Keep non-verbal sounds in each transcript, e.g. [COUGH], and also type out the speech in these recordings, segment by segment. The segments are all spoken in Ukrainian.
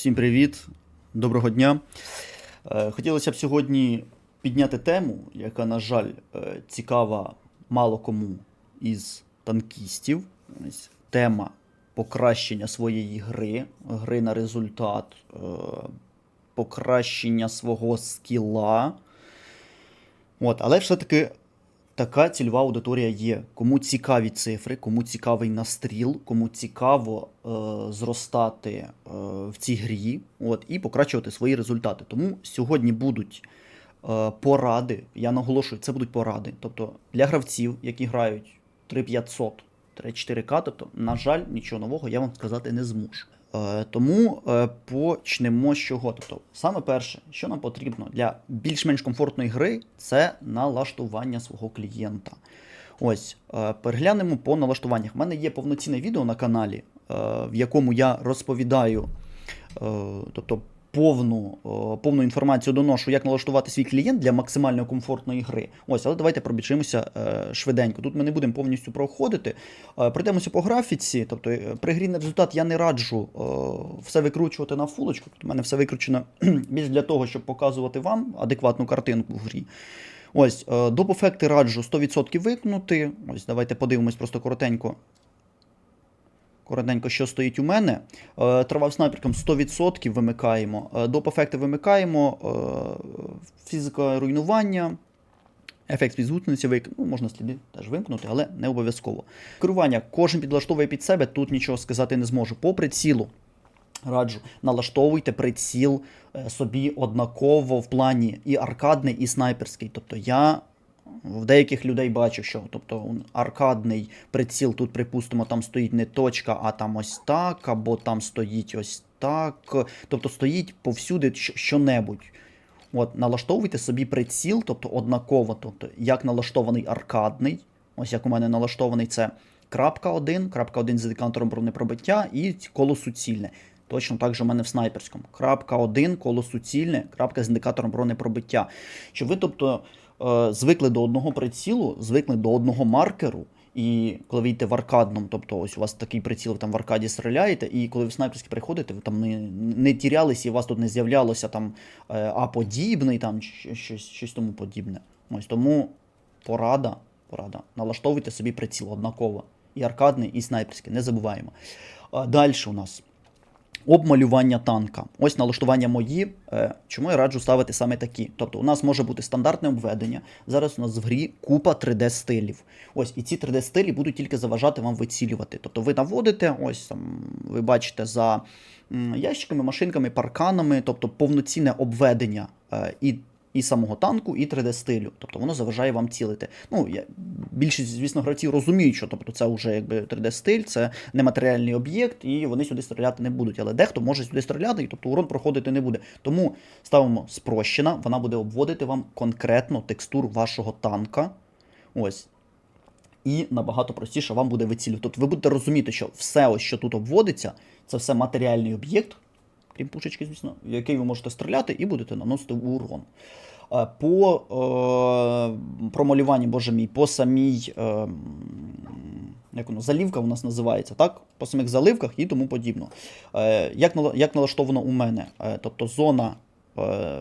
Всім привіт, доброго дня. Е, Хотілося б сьогодні підняти тему, яка, на жаль, е, цікава мало кому із танкістів. Тема покращення своєї гри, гри на результат, е, покращення свого скіла. От, але все-таки така цільова аудиторія є. Кому цікаві цифри, кому цікавий настріл, кому цікаво е, зростати е, в цій грі от, і покращувати свої результати. Тому сьогодні будуть е, поради. Я наголошую, це будуть поради. Тобто для гравців, які грають 3500 4К, тобто, на жаль, нічого нового я вам сказати не зможу. Е, Тому е, почнемо з чого. Тобто, саме перше, що нам потрібно для більш-менш комфортної гри, це налаштування свого клієнта. Ось, е, переглянемо по налаштуваннях. У мене є повноцінне відео на каналі, в якому я розповідаю, тобто повну, е, повну інформацію доношу, як налаштувати свій клієнт для максимально комфортної гри. Ось, але давайте пробіжимося е, швиденько. Тут ми не будемо повністю проходити. Е, Пройдемося по графіці. Тобто, при грі на результат я не раджу все викручувати на фулочку. Тут у мене все викручено [CLEARS THROAT] більш для того, щоб показувати вам адекватну картинку в грі. Ось, е, доп. ефекти раджу 100% викнути. Ось, давайте подивимось просто коротенько. Коротенько, що стоїть у мене. Е, Трава снайперком 100% вимикаємо. Е, Доп. ефекти вимикаємо. Е, Фізика руйнування. Ефект відсутності вик... ну, можна сліди теж вимкнути, але не обов'язково. Керування кожен підлаштовує під себе, тут нічого сказати не зможу. По прицілу раджу, налаштовуйте приціл собі однаково в плані і аркадний, і снайперський. Тобто я в деяких людей бачив, що тобто аркадний приціл, тут, припустимо, там стоїть не точка, а там ось так, або там стоїть ось так. Тобто стоїть повсюди що-небудь. От, налаштовуйте собі приціл, тобто однаково, тобто як налаштований аркадний, ось як у мене налаштований це крапка 1, крапка 1 з індикатором бронепробиття і коло суцільне. Точно так же у мене в снайперському. Крапка 1, коло суцільне, крапка з індикатором бронепробиття. Щоб ви, тобто, звикли до одного прицілу, звикли до одного маркеру. І коли ви йдете в аркадному, тобто ось у вас такий приціл, ви там в аркаді стріляєте, і коли ви в снайперський приходите, ви там не, не тірялися, і у вас тут не з'являлося там е, А подібний, там щось, щось тому подібне. Ось тому порада, порада. Налаштовуйте собі приціл однаково. І аркадний, і снайперський, не забуваємо. Далі у нас обмалювання танка. Ось налаштування мої. Е, Чому я раджу ставити саме такі? Тобто, у нас може бути стандартне обведення. Зараз у нас в грі купа 3D-стилів. Ось, і ці 3D-стилі будуть тільки заважати вам вицілювати. Тобто ви наводите, ось там ви бачите за ящиками, машинками, парканами, тобто повноцінне обведення е, і. І самого танку, і 3D-стилю. Тобто воно заважає вам цілити. Ну, я, більшість, звісно, гравців розуміють, що тобто, це вже якби 3D-стиль, це нематеріальний об'єкт, і вони сюди стріляти не будуть. Але дехто може сюди стріляти, і тобто урон проходити не буде. Тому ставимо спрощена, вона буде обводити вам конкретно текстур вашого танка. Ось. І набагато простіше вам буде вицілювати. Тобто ви будете розуміти, що все, ось, що тут обводиться, це все матеріальний об'єкт, крім пушечки, звісно, в який ви можете стріляти і будете наносити урон. Е, По е, промалюванню, боже мій, по самій е, як воно, залівка у нас називається, так? По самих заливках і тому подібно. Е, як, як налаштовано у мене? Е, тобто зона. Е,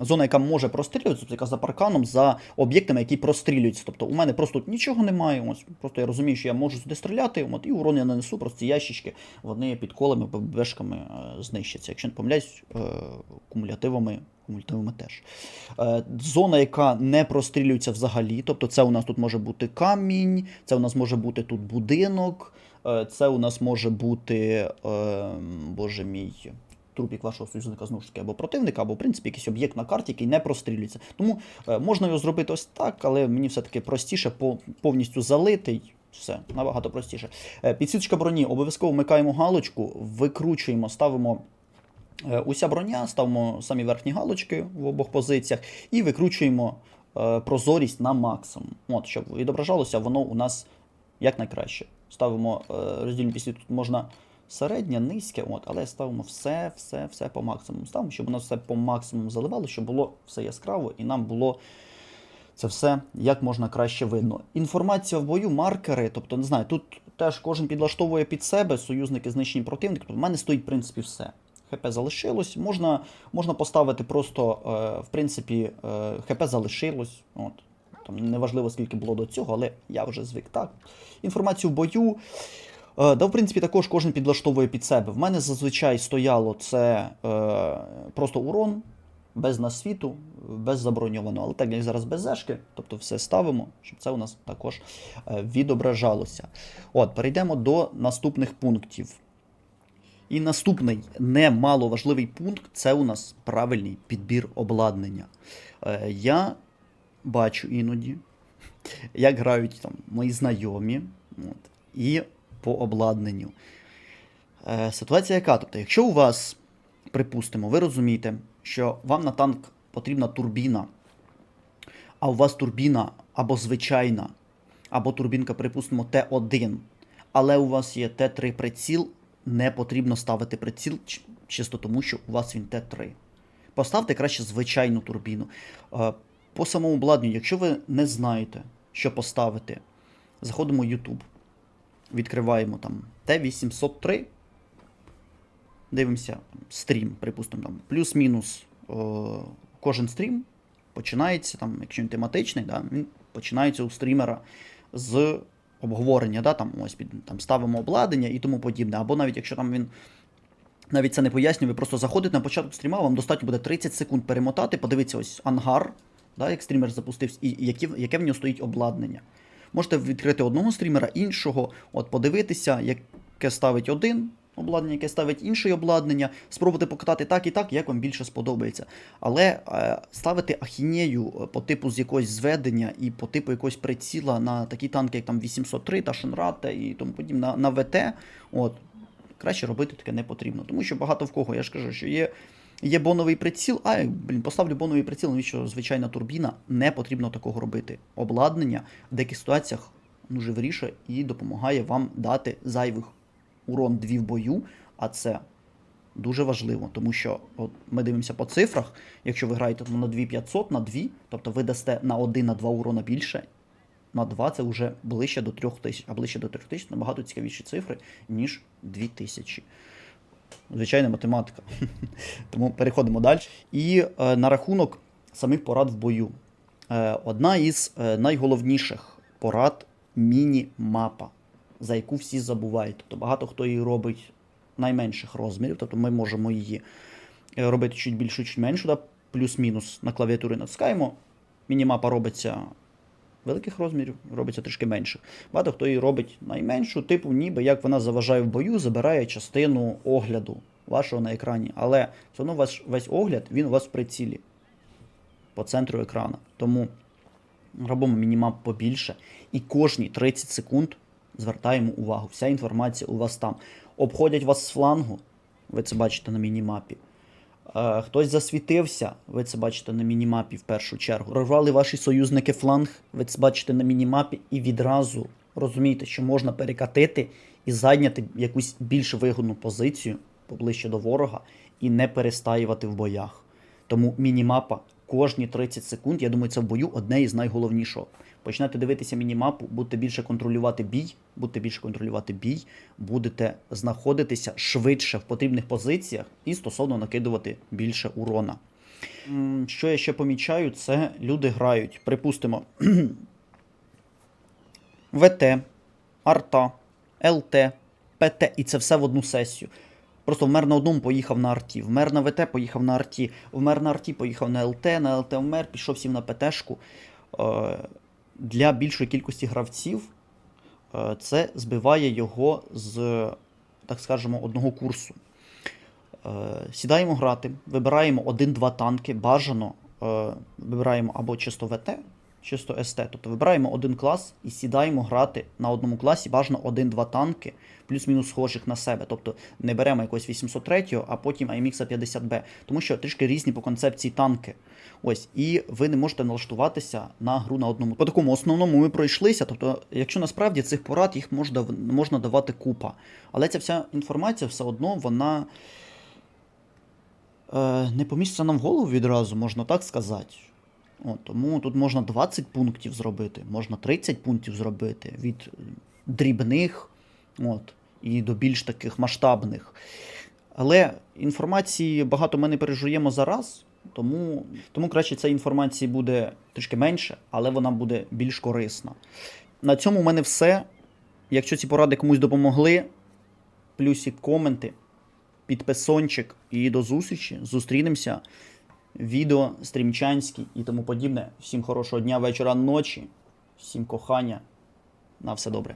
Зона, яка може прострілюватися, тобто яка за парканом, за об'єктами, які прострілюються. Тобто у мене просто тут нічого немає. Ось просто я розумію, що я можу сюди стріляти, от, і урон я нанесу, просто ці ящички, вони під колами, ББшками е, знищаться. Якщо не помиляюсь, е, кумулятивами, кумулятивами теж. Зона, яка не прострілюється взагалі, тобто це у нас тут може бути камінь, це у нас може бути тут будинок, це у нас може бути, е, боже мій. Трупік вашого союзника знову ж таки або противника, або в принципі якийсь об'єкт на карті, який не прострілюється. Тому е, можна його зробити ось так, але мені все-таки простіше по, повністю залитий. Все, набагато простіше. Е, Підсвіточка броні. Обов'язково вмикаємо галочку, викручуємо, ставимо Е, Уся броня, ставимо самі верхні галочки в обох позиціях і викручуємо прозорість на максимум. От, щоб відображалося воно у нас якнайкраще. Ставимо роздільну після тут можна середнє, низьке, от, але ставимо все, все, все по максимуму. Ставимо, щоб нас все по максимуму заливало, щоб було все яскраво і нам було це все як можна краще видно. Інформація в бою, маркери, тобто, не знаю, тут теж кожен підлаштовує під себе, союзники знищені противники. Тобто в мене стоїть, в принципі, все. ХП залишилось. Можна, можна поставити просто, е, в принципі, е, ХП залишилось. От. Там неважливо, скільки було до цього, але я вже звик так. Інформацію в бою. Е, да, в принципі, також кожен підлаштовує під себе. В мене зазвичай стояло це е, просто урон, без насвіту, без заброньованого. Але так як зараз без зешки, тобто все ставимо, щоб це у нас також е, відображалося. От, перейдемо до наступних пунктів. І наступний немало важливий пункт це у нас правильний підбір обладнання. Е, я бачу іноді, як грають там мої знайомі, от, і по обладнанню. Е, ситуація яка? Тобто, якщо у вас, припустимо, ви розумієте, що вам на танк потрібна турбіна, а у вас турбіна або звичайна, або турбінка, припустимо, Т1, але у вас є Т3 приціл, не потрібно ставити приціл чисто тому, що у вас він Т3. Поставте краще звичайну турбіну. Е, По самому обладнанню, якщо ви не знаєте, що поставити, заходимо в YouTube, відкриваємо там Т803, дивимося стрім, припустимо, там плюс-мінус о, кожен стрім починається, там, якщо він тематичний, да, він починається у стрімера з обговорення, да, там, ось під, там, ставимо обладнання і тому подібне. Або навіть якщо там він навіть це не пояснює, ви просто заходите на початок стріма, вам достатньо буде 30 секунд перемотати, подивитися ось ангар, да, як стрімер запустився, і які, яке в нього стоїть обладнання. Можете відкрити одного стрімера, іншого, от подивитися, яке ставить один обладнання, яке ставить інше обладнання, спробувати покатати так і так, як вам більше сподобається. Але е, ставити ахінею е, по типу з якогось зведення і по типу якогось приціла на такі танки, як там 803 та Шенрата і тому подібне, на, на ВТ, от, краще робити таке не потрібно. Тому що багато в кого, я ж кажу, що є. Є боновий приціл, а блін, поставлю боновий приціл, навіщо звичайна турбіна, не потрібно такого робити. Обладнання в деяких ситуаціях дуже вирішує і допомагає вам дати зайвих урон 2 в бою, а це дуже важливо, тому що от ми дивимося по цифрах. Якщо ви граєте там, на 2500, на 2, тобто ви дасте на 1 на 2 урона більше, на 2 це вже ближче до 3000, а ближче до 3000 набагато цікавіші цифри, ніж 2000. Звичайна математика. [LAUGHS] Тому переходимо далі. І е, на рахунок самих порад в бою. Е, одна із е, найголовніших порад міні-мапа, за яку всі забувають. Тобто багато хто її робить найменших розмірів, тобто ми можемо її робити чуть більшу, чуть меншу, плюс-мінус на клавіатурі натискаємо. Мінімапа робиться великих розмірів, робиться трішки менше. Багато хто її робить найменшу, типу, ніби як вона заважає в бою, забирає частину огляду вашого на екрані. Але все одно ваш весь огляд він у вас в прицілі по центру екрана. Тому робимо мінімап побільше. І кожні 30 секунд звертаємо увагу. Вся інформація у вас там. Обходять вас з флангу, ви це бачите на мінімапі. Е, Хтось засвітився, ви це бачите на мінімапі в першу чергу. Прорвали ваші союзники фланг, ви це бачите на мінімапі, і відразу розумієте, що можна перекатити і зайняти якусь більш вигодну позицію поближче до ворога і не перестаювати в боях. Тому мінімапа кожні 30 секунд, я думаю, це в бою одне із найголовнішого. Почнете дивитися мінімапу, будете більше контролювати бій, будете більше контролювати бій, будете знаходитися швидше в потрібних позиціях і стосовно накидувати більше урона. Що я ще помічаю, це люди грають. Припустимо, [CLEARS THROAT] ВТ, Арта, ЛТ, ПТ, і це все в одну сесію. Просто вмер на одному поїхав на арті, вмер на ВТ поїхав на арті, вмер на арті поїхав на ЛТ, на ЛТ вмер, пішов сів на ПТшку. Е, Для більшої кількості гравців е, це збиває його з, так скажемо, одного курсу. Е, Сідаємо грати, вибираємо один-два танки, бажано вибираємо або чисто ВТ, чисто СТ. Тобто вибираємо один клас і сідаємо грати на одному класі, бажано один-два танки, плюс-мінус схожих на себе. Тобто не беремо якогось 803, а потім IMX 50B, тому що трішки різні по концепції танки. Ось, і ви не можете налаштуватися на гру на одному. По такому основному ми пройшлися. Тобто, якщо насправді цих порад їх можна, можна давати купа. Але ця вся інформація все одно вона е, не поміститься нам в голову відразу, можна так сказати. От, тому тут можна 20 пунктів зробити, можна 30 пунктів зробити від дрібних от, і до більш таких масштабних. Але інформації багато ми не пережуємо зараз, тому, тому краще цієї інформації буде трішки менше, але вона буде більш корисна. На цьому в мене все. Якщо ці поради комусь допомогли, плюсик коменти, підписончик і до зустрічі. Зустрінемося. Відео, стрімчанські і тому подібне. Всім хорошого дня, вечора, ночі, всім кохання. На все добре.